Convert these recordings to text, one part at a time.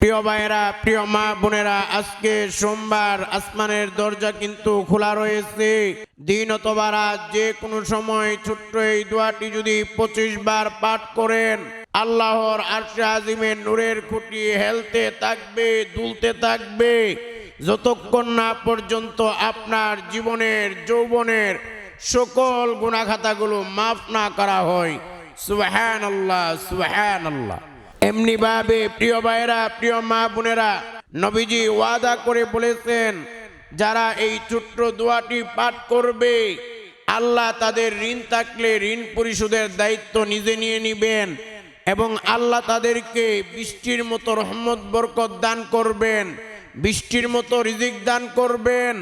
প্রিয় ভাইয়েরা, প্রিয় মা বোনেরা, আজকে সোমবার আসমানের দরজা কিন্তু খোলা রয়েছে। দিন অথবা রাত, যে কোনো সময় ছোট্ট এই দোয়াটি যদি পঁচিশ বার পাঠ করেন, আল্লাহর আরশে আজিমের নূরের খুঁটি হেলতে থাকবে, দুলতে থাকবে। যতক্ষণ না পর্যন্ত আপনার জীবনের, যৌবনের সকল গুণাখাতাগুলো মাফ না করা হয়। সুবাহান আল্লাহ সুবাহান আল্লাহ এমনি ভাবে প্রিয় ভাইরা প্রিয় মা বোনেরা, নবীজি ওয়াদা করে বলেছেন, যারা এই ছোট্ট দোয়াটি পাঠ করবে, আল্লাহ তাদের ঋণ থাকলে ঋণ পরিশোধের দায়িত্ব নিজে নিয়ে নিবেন এবং আল্লাহ তাদেরকে বৃষ্টির মতো রহমত, বরকত দান করবেন, বৃষ্টির মতো রিজিক দান করবেন,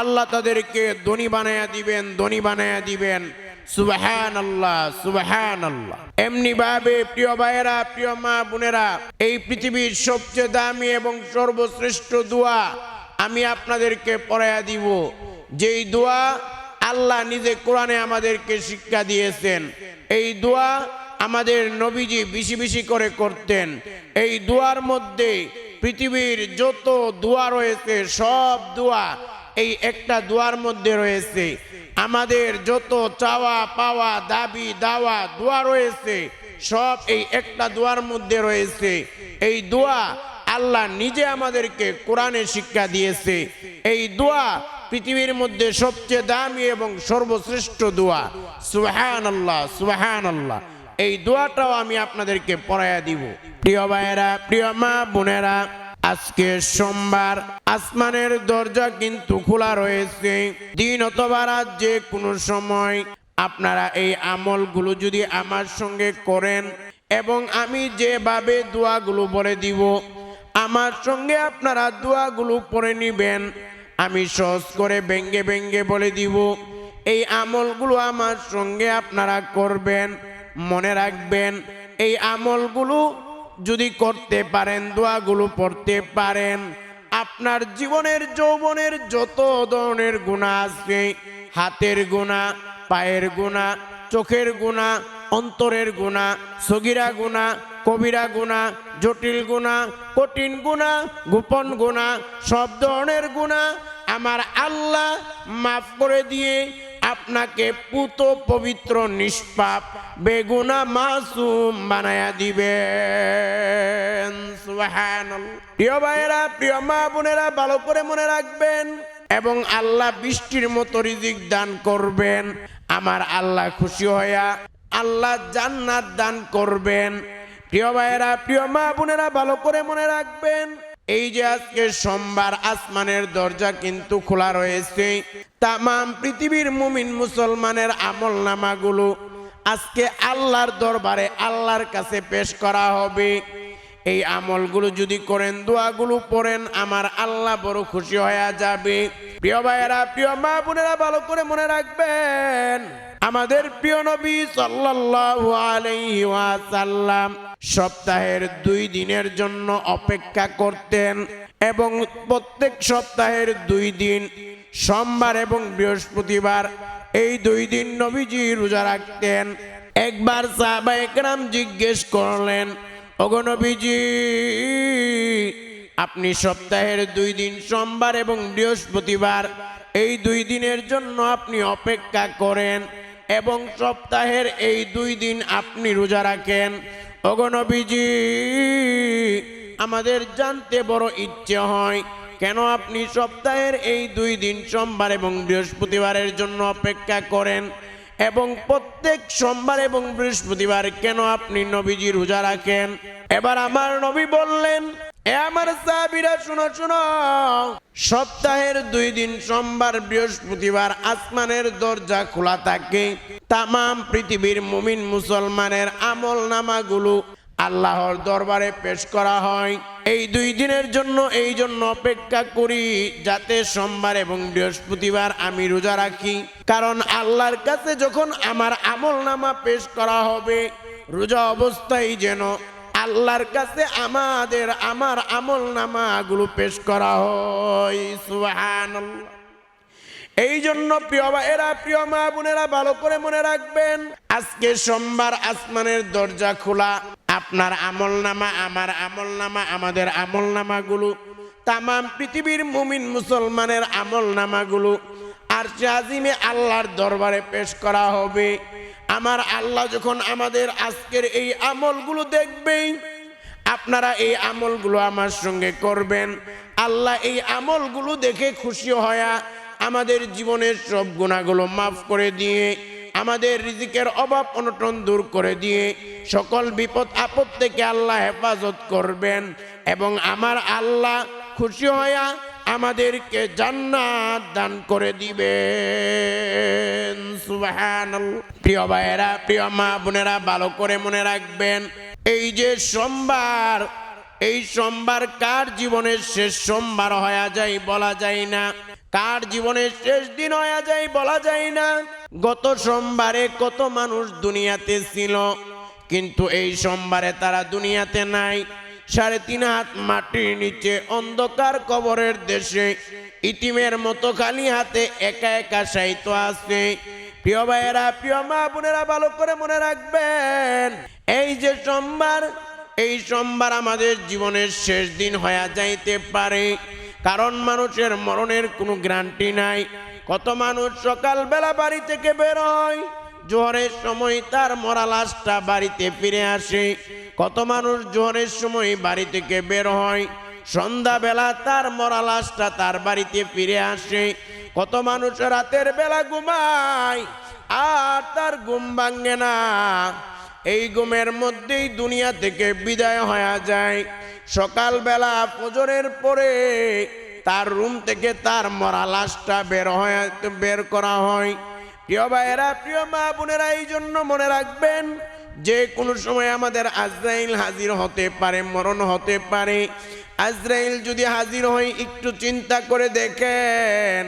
আল্লাহ তাদেরকে ধনী বানায়া দিবেন, ধনী বানায়া দিবেন। সুবাহান আল্লাহ সুবাহান আল্লাহ এমনি ভাবে, প্রিয় ভাইয়েরা, প্রিয় মা বোনেরা, এই পৃথিবীর সবচেয়ে দামি এবং সর্বশ্রেষ্ঠ দোয়া আমি আপনাদেরকে পড়াইয়া দিব। যেই দোয়া আল্লাহ নিজে কোরআনে আমাদেরকে শিক্ষা দিয়েছেন, এই দোয়া আমাদের নবীজি বেশি বেশি করে করতেন। এই দোয়ার মধ্যে পৃথিবীর যত দোয়া রয়েছে, সব দোয়া এই একটা দোয়ার মধ্যে রয়েছে। আমাদের যত চাওয়া, পাওয়া, দাবি, দাওয়া, দোয়া রয়েছে, সব এই একটা দোয়ার মধ্যে রয়েছে। এই দোয়া আল্লাহ নিজে আমাদেরকে কোরআনে শিক্ষা দিয়েছে। এই দোয়া পৃথিবীর মধ্যে সবচেয়ে দামি এবং সর্বশ্রেষ্ঠ দোয়া। সুহান আল্লাহ সুহান আল্লাহ এই দোয়াটাও আমি আপনাদেরকে পড়াইয়া দিব। প্রিয় ভাইয়েরা, প্রিয় মা, বোনেরা আজকে সোমবার আসমানের দরজা কিন্তু খোলা রয়েছে। দিন অথবা রাত যে কোনো সময় আপনারা এই আমলগুলো যদি আমার সঙ্গে করেন এবং আমি যেভাবে দোয়াগুলো বলে দিব, আমার সঙ্গে আপনারা দোয়াগুলো পড়ে নিবেন, আমি সহজ করে ব্যঙ্গে ব্যঙ্গে বলে দিব, এই আমলগুলো আমার সঙ্গে আপনারা করবেন, মনে রাখবেন, এই আমলগুলো যদি করতে পারেন, দোয়াগুলো পড়তে পারেন, আপনার জীবনের, যৌবনের যত ধরনের গুণা আছে, হাতের গুণা, পায়ের গুণা, চোখের গুণা, অন্তরের গুণা, সগিরা গুণা, কবিরা গুণা, জটিল গুণা, কঠিন গুণা, গোপন গুণা, সব ধরনের গুণা আমার আল্লাহ মাফ করে দিয়ে আপনাকে পুত পবিত্র নিষ্পাপ বেগুনা মাসুম বানায়া দিবেন। প্রিয় ভাইয়েরা, প্রিয় মা বোনেরা, ভালো করে মনে রাখবেন এবং আল্লাহ বৃষ্টির মতো রিজিক দান করবেন। আমার আল্লাহ খুশি হইয়া আল্লাহ জান্নাত দান করবেন। প্রিয় ভাইয়েরা, প্রিয় মা বোনেরা, ভালো করে মনে রাখবেন এই যে আজকে সোমবার আসমানের দরজা কিন্তু খোলা রয়েছে, তামাম পৃথিবীর মুমিন মুসলমানের আমল নামাগুলো আজকে আল্লাহর দরবারে আল্লাহর কাছে পেশ করা হবে। এই আমলগুলো যদি করেন, দোয়াগুলো পড়েন, আমার আল্লাহ বড় খুশি হয়ে যাবে। প্রিয় ভাইয়েরা, প্রিয় মা বোনেরা, ভালো করে মনে রাখবেন। আমাদের প্রিয় নবী সাল্লাল্লাহু আলাইহি ওয়াসাল্লাম সপ্তাহের দুই দিনের জন্য অপেক্ষা করতেন এবং প্রত্যেক সপ্তাহের দুই দিন, সোমবার এবং বৃহস্পতিবার এই দুই দিন নবীজি রোজা রাখতেন। একবার সাহাবা একরাম জিজ্ঞেস করলেন অগনবীজি আপনি সপ্তাহের দুই দিন, সোমবার এবং বৃহস্পতিবার এই দুই দিনের জন্য আপনি অপেক্ষা করেন? এবং সপ্তাহের এই দুই দিন আপনি রোজা রাখেন। অগনবীজি আমাদের জানতে বড় ইচ্ছে হয় কেন আপনি সপ্তাহের এই দুই দিন সোমবার এবং বৃহস্পতিবারের জন্য অপেক্ষা করেন? এবং প্রত্যেক সোমবার এবং বৃহস্পতিবার কেন আপনি নবীজি রোজা রাখেন? এবার আমার নবী বললেন আমার সাহাবীরা, শুনো শুনো। সপ্তাহের দুই দিন সোমবার, বৃহস্পতিবার আসমানের দরজা খোলা থাকে। তামাম পৃথিবীর মুমিন মুসলমানের আমল নামাগুলো আল্লাহর দরবারে পেশ করা হয়। এই দুই দিনের জন্য, এই জন্য অপেক্ষা করি যাতে সোমবার এবং বৃহস্পতিবার আমি রোজা রাখি। কারণ আল্লাহর কাছে যখন আমার আমল নামা পেশ করা হবে, রোজা অবস্থায় যেন আল্লাহর কাছে আমাদের, আমার আমল নামাগুলো পেশ করা হয়। সুবহানাল্লাহ। এই জন্য প্রিয় এরা প্রিয় মা বোনেরা, ভালো করে মনে রাখবেন, আজকে সোমবার আসমানের দরজা খোলা। আপনার আমল নামা, আমার আমল নামা, আমাদের আমল নামাগুলো। তাম পৃথিবীর মুমিন মুসলমানের আমল নামাগুলো আর আজিমে আল্লাহর দরবারে পেশ করা হবে। আমার আল্লাহ যখন আমাদের আজকের এই আমলগুলো দেখবেই, আপনারা এই আমলগুলো আমার সঙ্গে করবেন। আল্লাহ এই আমলগুলো দেখে খুশি হয়া আমাদের জীবনের সব গুণাগুলো মাফ করে দিয়ে, আমাদের রিজিকের অভাব অনটন দূর করে দিয়ে, সকল বিপদ আপদ থেকে আল্লাহ হেফাজত করবেন এবং আমার আল্লাহ খুশি হয়া আমাদেরকে জান্নাত দান করে দিবেন। প্রিয় ভাইয়েরা, প্রিয় মা বোনেরা, ভালো করে মনে রাখবেন, এই যে সোমবার, এই সোমবার কার জীবনের শেষ সোমবার হয়ে যায় বলা যায় না। কার জীবনের শেষ দিন হয়ে যায় বলা যায় না। গত সোমবারে কত মানুষ দুনিয়াতে ছিল, কিন্তু এই সোমবারে তারা দুনিয়াতে নাই। সাড়ে তিন হাত মাটির নিচে অন্ধকার কবরের দেশে, ইতিমের মতো খালি হাতে একা একা সাহিত্য আছে। প্রিয় ভাইয়েরা, প্রিয় মা বোনেরা, ভালো করে মনে রাখবেন, এই যে সোমবার, এই সোমবার আমাদের জীবনের শেষ দিন হয়ে যাইতে পারে। কারণ মানুষের মরণের কোনো গ্যারান্টি নাই। কত মানুষ সকালবেলা বাড়ি থেকে বের হয় জোহরের সময় তার মরা লাশটা বাড়িতে ফিরে আসে। কত মানুষ জোহরের সময় বাড়ি থেকে বের হয়, সন্ধ্যাবেলা তার মরা লাশটা তার বাড়িতে ফিরে আসে। কত মানুষ রাতের বেলা ঘুমায়, আর তার ঘুম ভাঙে না। এই ঘুমের মধ্যেই দুনিয়া থেকে বিদায় হয়ে যায়। সকালবেলা ফজরের পরে তার রুম থেকে তার মরা লাশটা বের হয়ে বের করা হয়। প্রিয় ভাইয়েরা, প্রিয় মা বোনেরা, এই জন্য মনে রাখবেন যে কোনো সময় আমাদের আজরাইল হাজির হতে পারে, মরণ হতে পারে। আজরাইল যদি হাজির হয়, একটু চিন্তা করে দেখেন,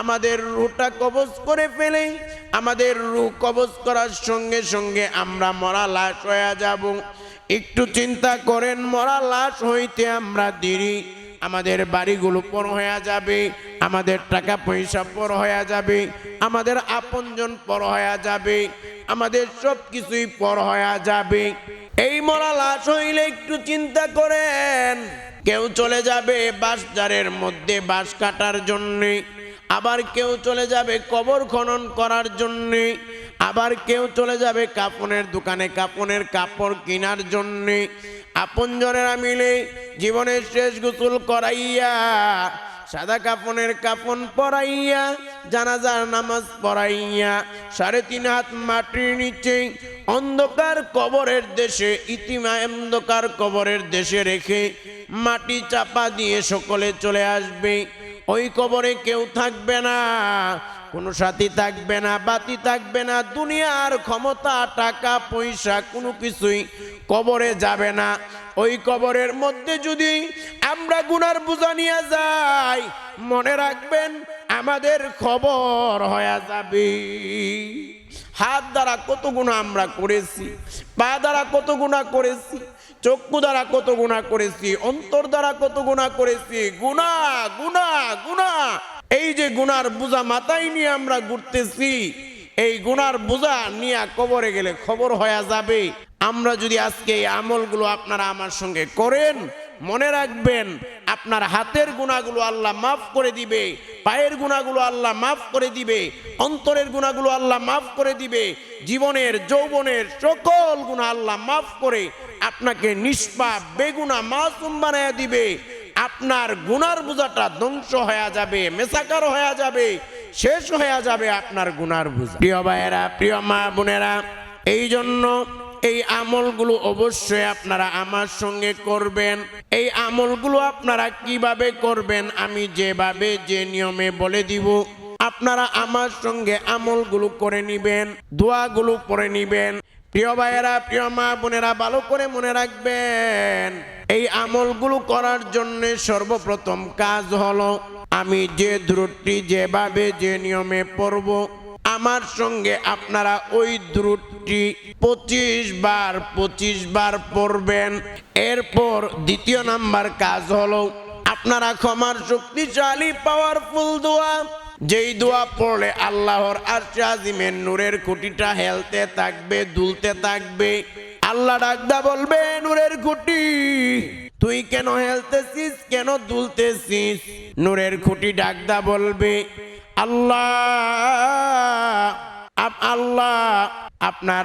আমাদের রুটা কবজ করে ফেলে। আমাদের রু কবজ করার সঙ্গে সঙ্গে আমরা মরা লাশ হয়ে যাব। একটু চিন্তা করেন, মরা লাশ হইতে আমরা দেরি আমাদের বাড়িগুলো পর হয়ে যাবে, আমাদের টাকা পয়সা পর হয়ে যাবে, আমাদের আপনজন পর হয়ে যাবে, আমাদের সব কিছুই পর হয়ে যাবে। এই মরা লাশ হইলে একটু চিন্তা করেন, কেউ চলে যাবে বাঁশজারের মধ্যে বাস কাটার জন্যে। আবার কেউ চলে যাবে কবর খনন করার জন্যে, আবার কেউ চলে যাবে কাপনের দোকানে কাপনের কাপড় কেনার জন্যে। আপনজনেরা মিলে জীবনের শেষ গোসল করাইয়া, সাদা কাপনের কাপন পরাইয়া, জানাজার নামাজ পড়াইয়া সাড়ে তিন হাত মাটির নিচে অন্ধকার কবরের দেশে, ইতিমা অন্ধকার কবরের দেশে রেখে মাটি চাপা দিয়ে সকলে চলে আসবে। ওই কবরে কেউ থাকবে না, কোনো সাথী থাকবে না, বাতি থাকবে না, দুনিয়ার ক্ষমতা, টাকা, পয়সা, কোনো কিছুই কবরে যাবে না। ওই কবরের মধ্যে যদি আমরা গুনার বোঝা নিয়ে যাই, মনে রাখবেন আমাদের খবর হয়ে যাবে। হাত দ্বারা কত গুণা আমরা করেছি, পা দ্বারা কত গুণা করেছি চক্ষু দ্বারা কত গুণা করেছি, অন্তর দ্বারা কত গুণা করেছি, গুণা গুণা গুণা। এই যে গুনার বোঝা মাথায় নিয়ে আমরা ঘুরতেছি, এই গুনার বোঝা নিয়ে কবরে গেলে খবর হয়ে যাবে। আমরা যদি আজকে এই আমলগুলো আপনারা আমার সঙ্গে করেন, মনে রাখবেন, আপনার হাতের গুণাগুলো আল্লাহ মাফ করে দিবে, পায়ের গুণাগুলো আল্লাহ মাফ করে দিবে, অন্তরের গুণাগুলো আল্লাহ মাফ করে দিবে, জীবনের, যৌবনের সকল গুণা আল্লাহ মাফ করে আপনাকে নিষ্পাপ বেগুনা মাসুম বানায় দিবে। আপনার গুনার বোঝাটা ধ্বংস হয়ে যাবে, মেসাকার হয়ে যাবে, শেষ হয়ে যাবে আপনার গুনার বোঝা। প্রিয় ভাইয়েরা, প্রিয় মা বোনেরা এই জন্য এই আমলগুলো অবশ্যই আপনারা আমার সঙ্গে করবেন। এই আমলগুলো আপনারা কীভাবে করবেন আমি যেভাবে যে নিয়মে বলে দিব। আপনারা আমার সঙ্গে আমলগুলো করে নিবেন, দোয়াগুলো পরে নিবেন প্রিয় ভাইয়েরা, প্রিয় মা বোনেরা, ভালো করে মনে রাখবেন, এই আমলগুলো করার জন্য সর্বপ্রথম কাজ হলো, আমি যে দ্রুটটি যেভাবে যে নিয়মে পড়ব, আমার সঙ্গে আপনারা ওই দ্রুটটি পঁচিশ বার পঁচিশ বার পড়বেন। এরপর দ্বিতীয় নাম্বার কাজ হলো, আপনারা ক্ষমার শক্তিশালী পাওয়ারফুল দোয়া যেই দোয়া পড়লে আল্লাহর আরশে নূরের খুঁটিটা হেলতে থাকবে, দুলতে থাকবে। আল্লাহ ডাকদা বলবে, নূরের খুঁটি, তুই কেন হেলতেছিস, কেন দুলতেছিস? নূরের খুঁটি ডাকদা বলবে, আল্লাহ আল্লাহ, আপনার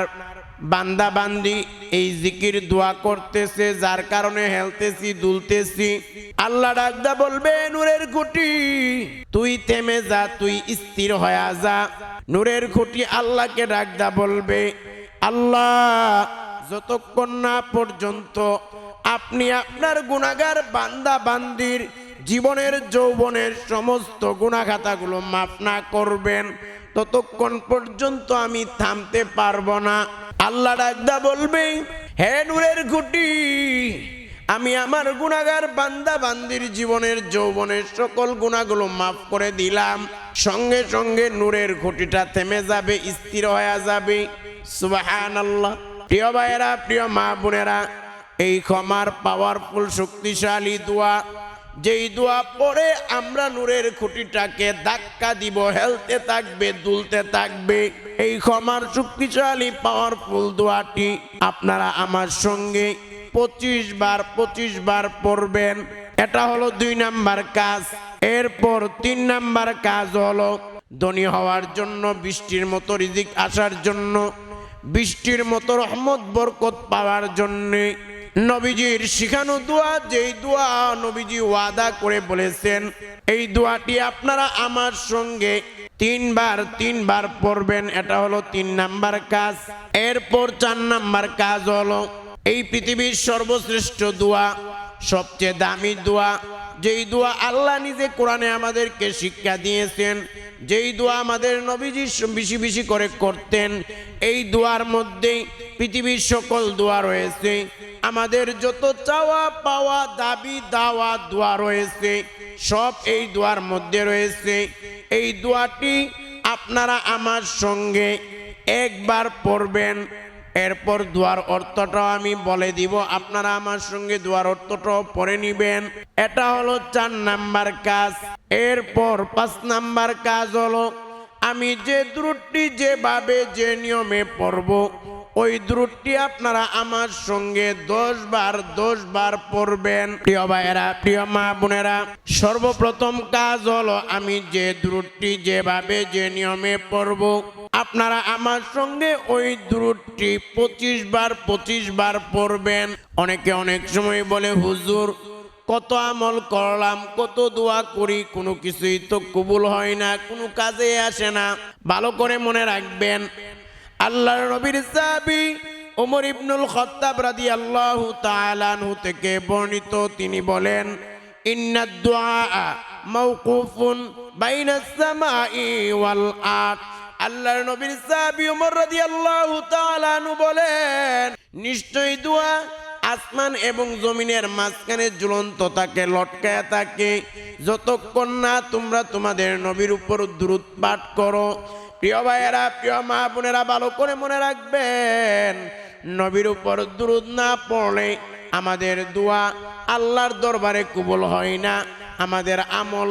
বান্দা বান্দি এই জিকির দোয়া করতেছে, যার কারণে হেলতেছি, দুলতেছি। আল্লাহ ডাকদা বলবে, নূরের খুঁটি, তুই থেমে যা, তুই স্থির হয়ে যা। নূরের খুঁটি আল্লাহকে ডাকদা বলবে, আল্লাহ, যতক্ষণ না পর্যন্ত আপনি আপনার গুণাগার বান্দা বান্দির জীবনের যৌবনের সমস্ত গুণাখাতাগুলো মাফ না করবেন ততক্ষণ পর্যন্ত আমি থামতে পারব না। আল্লাহ ডাকদা বলবে, হে নূরের গুটি আমি আমার গুণাগার বান্দা বান্দির জীবনের যৌবনের সকল গুণাগুলো মাফ করে দিলাম। সঙ্গে সঙ্গে নূরের খুঁটিটা থেমে যাবে, স্থির হয়ে যাবে। সুবাহান আল্লাহ প্রিয় ভাইয়েরা, প্রিয় মা বোনেরা, এই ক্ষমার পাওয়ারফুল শক্তিশালী দোয়া যেই দোয়া পরে আমরা নূরের খুঁটিটাকে ধাক্কা দিব, হেলতে থাকবে, দুলতে থাকবে। এই ক্ষমার শক্তিশালী পাওয়ারফুল দোয়াটি আপনারা আমার সঙ্গে পঁচিশ বার পঁচিশ বার পড়বেন। এটা হলো দুই নাম্বার কাজ। এরপর তিন নাম্বার কাজ হলো ধনী হওয়ার জন্য, বৃষ্টির মতো রিজিক আসার জন্য, বৃষ্টির মতো রহমত, বরকত পাওয়ার জন্যে নবীজির শিখানো দোয়া, যেই দোয়া নবীজি ওয়াদা করে বলেছেন, এই দোয়াটি আপনারা আমার সঙ্গে তিনবার তিনবার পড়বেন, এটা হলো তিন নাম্বার কাজ। এরপর চার নাম্বার কাজ হলো, এই পৃথিবীর সর্বশ্রেষ্ঠ দোয়া, সবচেয়ে দামি দোয়া, যেই দোয়া আল্লাহ নিজে কোরআনে আমাদেরকে শিক্ষা দিয়েছেন, যেই দোয়া আমাদের নবীজি বেশি বেশি করে করতেন, এই দোয়ার মধ্যেই পৃথিবীর সকল দোয়া রয়েছে। আমাদের যত চাওয়া পাওয়া, দাবি, দাওয়া, দোয়া রয়েছে, সব এই দোয়ার মধ্যে রয়েছে। এই দোয়াটি আপনারা আমার সঙ্গে একবার পড়বেন। এরপর দোয়ার অর্থটাও আমি বলে দিব। আপনারা আমার সঙ্গে দোয়ার অর্থটাও পড়ে নিবেন। এটা হলো চার নাম্বার কাজ। এরপর পাঁচ নাম্বার কাজ হলো, আমি যে দ্রুটটি যেভাবে, যে নিয়মে পড়ব ওই দ্রুটটি আপনারা আমার সঙ্গে দশ বার দশ বার পড়বেন। প্রিয় ভাইয়েরা, প্রিয় মা বোনেরা, সর্বপ্রথম কাজ হলো আমি যে দ্রুটটি যেভাবে, যে নিয়মে পড়ব, আপনারা আমার সঙ্গে ওই দ্রুটটি পঁচিশ বার পঁচিশ বার পড়বেন। অনেকে অনেক সময় বলে, হুজুর, কত আমল করলাম, কত দোয়া করি, কোনো কিছুই তো কবুল হয় না, কোনো কাজে আসে না। ভালো করে মনে রাখবেন আল্লাহর নবীর সাহাবী ওমর ইবনুল খত্তাব রাদিয়াল্লাহু তাআলা আনহু থেকে বর্ণিত, তিনি বলেন ইন্নাদ দুআ মাওকুফুন বাইনাস ওয়াল আরদ। আল্লাহর নবীর সাহাবী ওমর রাদিয়াল্লাহু তাআলা আনহু বলেন, নিশ্চয়ই দোয়া আসমান এবং জমিনের মাঝখানে ঝুলন্ত থাকে, লটকায় থাকে। যতক্ষণ না তোমরা তোমাদের নবীর উপর দূরত পাঠ করো প্রিয় ভাইয়েরা, প্রিয় মা বোনেরা, ভালো করে মনে রাখবেন, নবীর উপর দূরত না পড়লে আমাদের দোয়া আল্লাহর দরবারে কবুল হয় না, আমাদের আমল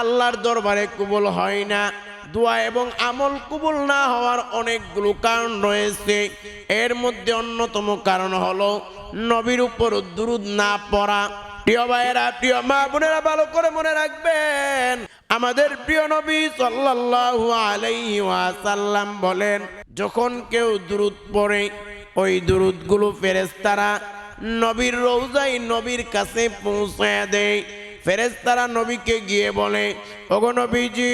আল্লাহর দরবারে কবুল হয় না, দোয়া এবং আমল কবুল না হওয়ার অনেকগুলো কারণ রয়েছে। এর মধ্যে অন্যতম কারণ হলো নবীর উপর দুরুদ না পড়া প্রিয় ভাইয়েরা, প্রিয় মা বোনেরা, ভালো করে মনে রাখবেন, আমাদের প্রিয় নবী সাল্লাল্লাহু আলাইহি ওয়াসাল্লাম বলেন, যখন কেউ দুরুদ পড়ে, ওই দুরুদগুলো ফেরেশতারা নবীর রৌজাই নবীর কাছে পৌঁছায় দেয়। ফেরেশতারা নবীকে গিয়ে বলে, ওগো নবীজি,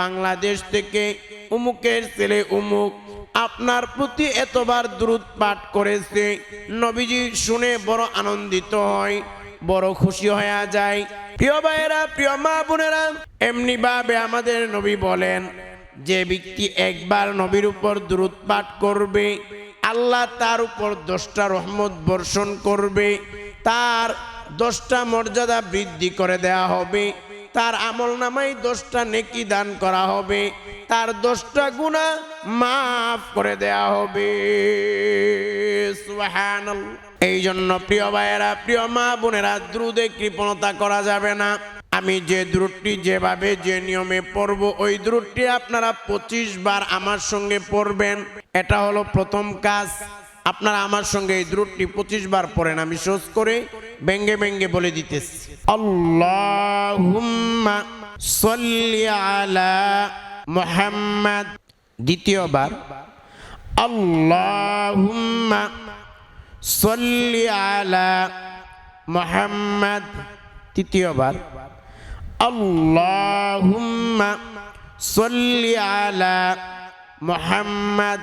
বাংলাদেশ থেকে উমুকের ছেলে উমুক আপনার প্রতি এতবার দ্রুত পাঠ করেছে। নবীজি শুনে বড় আনন্দিত হয়, বড় খুশি হয়ে যায়। প্রিয় ভাইয়েরা, প্রিয় মা বোনেরা, এমনি ভাবে আমাদের নবী বলেন, যে ব্যক্তি একবার নবীর উপর দ্রুত পাঠ করবে, আল্লাহ তার উপর দশটা রহমত বর্ষণ করবে, তার দশটা মর্যাদা বৃদ্ধি করে দেয়া হবে। তার আমল নামাই দশটা নেকি দান করা হবে। তার দোষটা গুণা মাফ করে দেয়া হবে। এই জন্য প্রিয় ভাইয়েরা, প্রিয় মা বোনেরা, দ্রুদে কৃপণতা করা যাবে না। আমি যে দ্রুটটি যেভাবে, যে নিয়মে পড়ব, ওই দ্রুটটি আপনারা পঁচিশ বার আমার সঙ্গে পড়বেন। এটা হলো প্রথম কাজ। আপনারা আমার সঙ্গে এই দ্রুটটি পঁচিশ বার পড়েন, আমি সোজ করে ব্যঙ্গে ব্যঙ্গে বলে দিতেছি। সল্লি আলা দ্বিতীয়বার আল্লাহুম্মা সল্লি আলা মুহাম্মাদ। তৃতীয়বার আল্লাহুম্মা সল্লি আলা মুহাম্মাদ।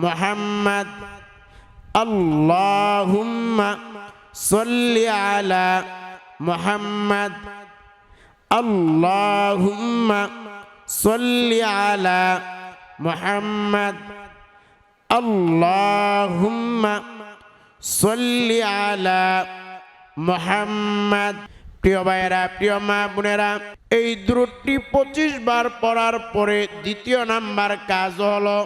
محمد اللهم صل على محمد اللهم صل على محمد اللهم صل على محمد প্রিয় ভাইয়েরা প্রিয় মা বোনেরা এই দ্রুটটি পঁচিশ বার পড়ার পরে দ্বিতীয় নাম্বার কাজ হলো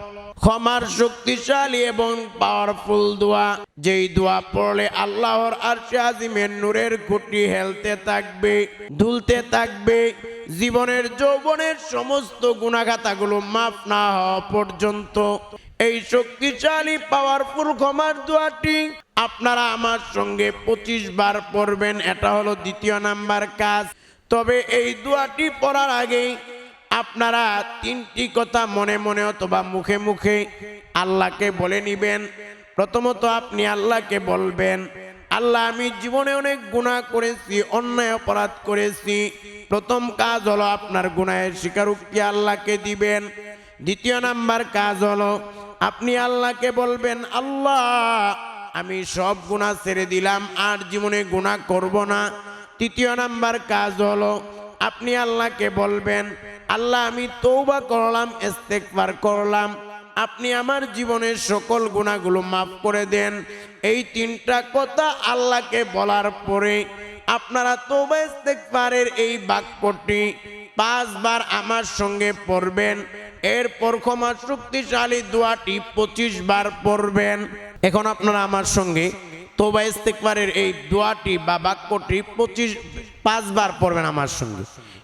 ক্ষমার শক্তিশালী এবং পাওয়ারফুল দোয়া। যেই দোয়া পড়লে আল্লাহর আরশে আজিমের নূরের খুঁটি হেলতে থাকবে, দুলতে থাকবে, জীবনের যৌবনের সমস্ত গুণাগাতাগুলো মাফ না হওয়া পর্যন্ত। এই শক্তিশালী পাওয়ারফুল ক্ষমার দোয়াটি আপনারা আমার সঙ্গে পঁচিশ বার পড়বেন, এটা হলো দ্বিতীয় নাম্বার কাজ। তবে এই দোয়াটি পড়ার আগেই আপনারা তিনটি কথা মনে মনে অথবা মুখে মুখে আল্লাহকে বলে নিবেন। প্রথমত আপনি আল্লাহকে বলবেন, আল্লাহ, আমি জীবনে অনেক গুণা করেছি, অন্যায় অপরাধ করেছি। প্রথম কাজ হলো আপনার গুনাহের স্বীকারোক্তি আল্লাহকে দিবেন। দ্বিতীয় নাম্বার কাজ হলো আপনি আল্লাহকে বলবেন, আল্লাহ, আমি সব গুণা ছেড়ে দিলাম, আর জীবনে গুণা করব না। তৃতীয় নাম্বার কাজ হলো আপনি আল্লাহকে বলবেন আল্লাহ, আমি তৌবা করলাম ইস্তেকবার করলাম। আপনি আমার জীবনের সকল গুণাগুলো মাফ করে দেন। এই তিনটা কথা আল্লাহকে বলার পরে আপনারা তৌবা ইস্তেকবারের এই বাক্যটি পাঁচবার আমার সঙ্গে পড়বেন। এরপর ক্ষমা শক্তিশালী দোয়াটি পঁচিশ বার পড়বেন। এখন আপনারা আমার সঙ্গে তোবা ইস্তেকবারের এই দোয়াটি বা বাক্যটি পঁচিশ, পাঁচবার পড়বেন আমার সঙ্গে।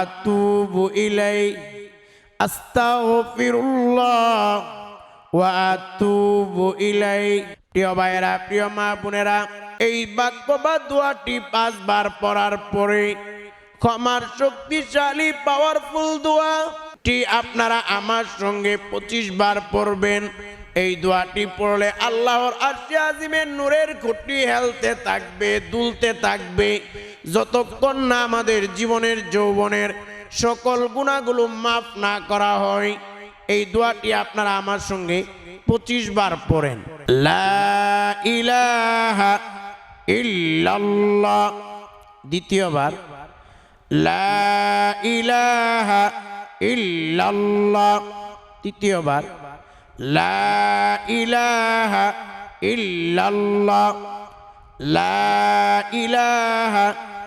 আতুবু ইলাই আস্তাগফিরুল্লাহ ওয়া আতুবু ইলাই প্রিয় ভাইয়েরা, প্রিয় মা বোনেরা, এই বাক্য বা দোয়াটি পাঁচবার পড়ার পরে ক্ষমার শক্তিশালী পাওয়ারফুল দোয়াটি আপনারা আমার সঙ্গে পঁচিশ বার পড়বেন। এই দোয়াটি পড়লে আল্লাহর আরশে আজিমের নূরের খুঁটি হেলতে থাকবে, দুলতে থাকবে। যতক্ষণ না আমাদের জীবনের, যৌবনের সকল গুণাগুলো মাফ না করা হয়, এই দোয়াটি আপনারা আমার সঙ্গে পঁচিশ বার পড়েন। দ্বিতীয়বার ইলাহা তৃতীয়বার, লা ইলাহা ইল্লাল্লাহ। লা ইলাহা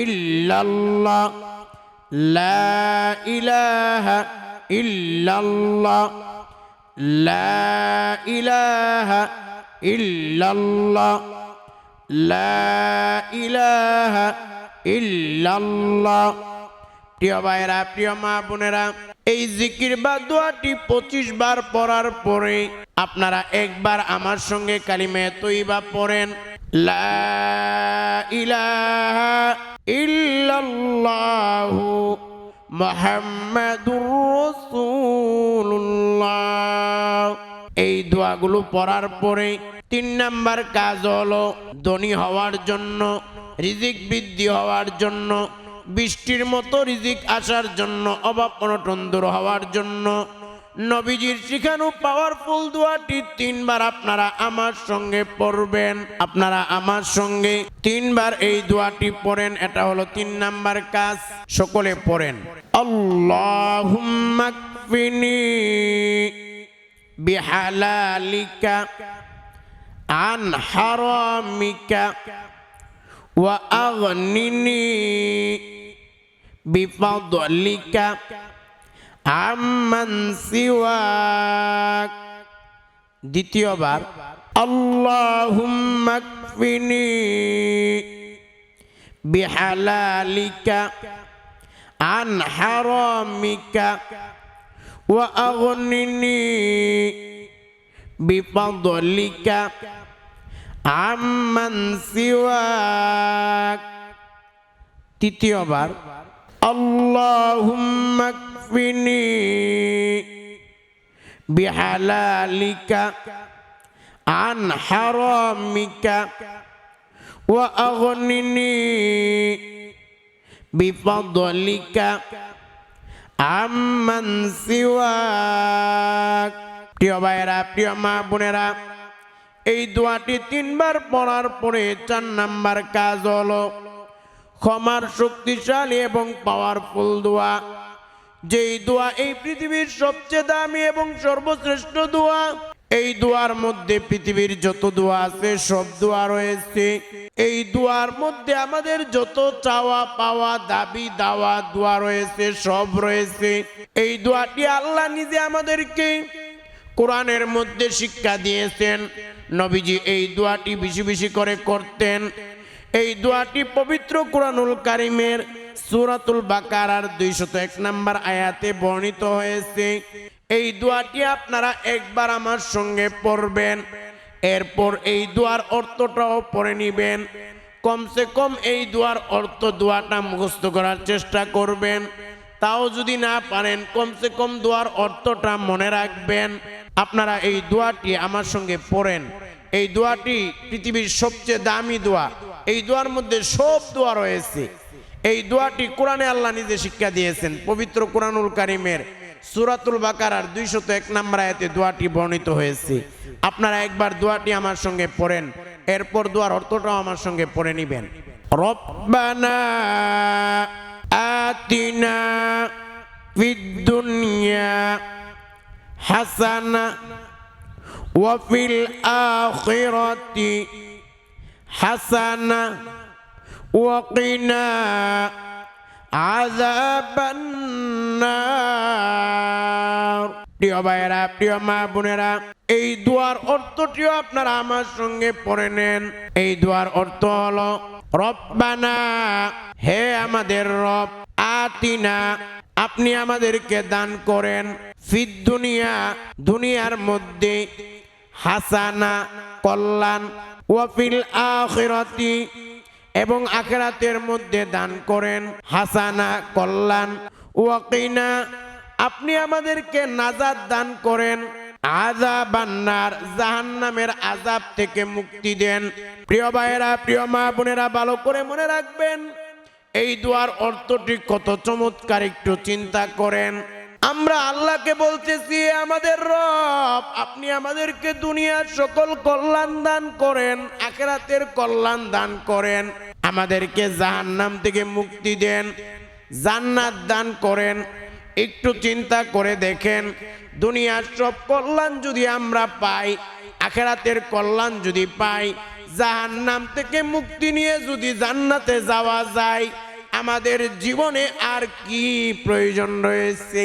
ইল্লাল্লাহ, লা ইলাহা ইল্লাল্লাহ, লা ইলাহা ইল্লাল্লাহ, লা ইলাহা ইল্লাল্লাহ। প্রিয় ভাইরা প্রিয় মা বোনেরা, এই জিকির বা দোয়াটি পঁচিশ বার পড়ার পরে আপনারা একবার আমার সঙ্গে কালিমে তৈবা পড়েন। লা ইলাহা ইল্লাল্লাহু মুহাম্মাদুর রাসূলুল্লাহ। এই দোয়াগুলো পড়ার পরে তিন নাম্বার কাজ হলো ধনী হওয়ার জন্য, রিজিক বৃদ্ধি হওয়ার জন্য, বৃষ্টির মতো রিজিক আসার জন্য, অভাব অনটন দূর হওয়ার জন্য নবীজির শিখানো পাওয়ারফুল দোয়াটি তিনবার আপনারা আমার সঙ্গে পড়বেন, আপনারা আমার সঙ্গে তিনবার এই দোয়াটি পড়েন, এটা হলো তিন নাম্বার কাজ, সকলে পড়েন। আল্লাহুম্মা কফিনি বিহালালিকা, আন হারামিকা, ওয়া আগনিনি বিফদলিকা। আম্মান সিওয়াক। দ্বিতীয়বার, আল্লাহুম্মা কফিনি বিহালালিকা আন হারামিকা ওয়া আগনিনি বিফদলিকা আম্মান সিওয়াক। তৃতীয়বার, আল্লাহুম্মা বিহালালিকা আন হারামিকা ওয়া আগনিনি বিফদলিকা আম্মান সিওয়াক প্রিয় ভাইয়েরা, প্রিয় মা বোনেরা, এই দোয়াটি তিনবার পড়ার পরে চার নাম্বার কাজ হলো ক্ষমার শক্তিশালী এবং পাওয়ারফুল দোয়া। যেই দোয়া এই পৃথিবীর সবচেয়ে দামি এবং সর্বশ্রেষ্ঠ দোয়া, এই দোয়ার মধ্যে পৃথিবীর যত দোয়া আছে, সব দোয়া রয়েছে। এই দোয়ার মধ্যে আমাদের যত চাওয়া পাওয়া, দাবি দাওয়া, দোয়া রয়েছে, সব রয়েছে। এই দোয়াটি আল্লাহ নিজে আমাদেরকে কোরআনের মধ্যে শিক্ষা দিয়েছেন। নবীজি এই দোয়াটি বেশি বেশি করে করতেন। এই দোয়াটি পবিত্র কোরআনুল কারিমের সুরাতুল বাকারার দুইশত এক নম্বর আয়াতে বর্ণিত হয়েছে, এই দোয়াটি আপনারা একবার আমার সঙ্গে পড়বেন। এরপর এই দোয়ার অর্থটাও পড়ে নিবেন। কমসে কম এই দোয়ার অর্থ দোয়াটা মুখস্থ করার চেষ্টা করবেন। তাও যদি না পারেন, কমসে কম দোয়ার অর্থটা মনে রাখবেন। আপনারা এই দোয়াটি আমার সঙ্গে পড়েন। এই দোয়াটি পৃথিবীর সবচেয়ে দামি দোয়া। এই দোয়ার মধ্যে সব দোয়া রয়েছে। এই দোয়াটি কোরআনে আল্লাহ নিজে শিক্ষা দিয়েছেন, পবিত্র কোরআনুল কারিমের সুরাতুল বাকারার দুইশত এক নম্বর আয়তে দোয়াটি বর্ণিত হয়েছে। আপনারা একবার দোয়াটি আমার সঙ্গে পড়েন, এরপর দোয়ার অর্থটাও আমার সঙ্গে পড়ে নিবেন। রব্বানা আতিনা হাসানা ওয়াফিল আখিরাতি হাসানা وقنا عذاب النار প্রিয় ভাইয়েরা প্রিয় মা বোনেরা এই দুয়ার অর্থটিও আপনারা আমার সঙ্গে পড়ে নেন এই দুয়ার অর্থ হলো রব্বানা হে আমাদের রব আতিনা আপনি আমাদেরকে দান করেন ফিদ দুনিয়া দুনিয়ার মধ্যে হাসানা কল্যাণ ওয়াফিল আখিরাতি এবং আখেরাতের মধ্যে দান করেন। হাসানা, কল্যাণ, ওয়াকিনা, আপনি আমাদেরকে নাজাদ দান করেন। আজাবান্নার জাহান্নামের আজাব থেকে মুক্তি দেন। প্রিয় ভাইয়েরা, প্রিয় মা বোনেরা, ভালো করে মনে রাখবেন, এই দোয়ার অর্থটি কত চমৎকার, একটু চিন্তা করেন। আমরা আল্লাহকে বলতেছি, আমাদের রব, আপনি আমাদেরকে দুনিয়ার সকল কল্যাণ দান করেন, আখেরাতের কল্যাণ দান করেন। আমাদেরকে জাহান্নাম থেকে মুক্তি দেন, জান্নাত দান করেন। একটু চিন্তা করে দেখেন, দুনিয়ার সব কল্যাণ যদি আমরা পাই, আখেরাতের কল্যাণ যদি পাই, জাহান্নাম থেকে মুক্তি নিয়ে যদি জান্নাতে যাওয়া যায়, আমাদের জীবনে আর কি প্রয়োজন রয়েছে?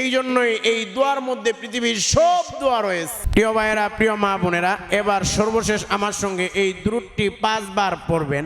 এই জন্যই এই দোয়ার মধ্যে পৃথিবীর সব দোয়া রয়েছে। প্রিয় ভাইয়েরা, প্রিয় মা বোনেরা, এবার সর্বশেষ আমার সঙ্গে এই দূরটি পাঁচবার পড়বেন।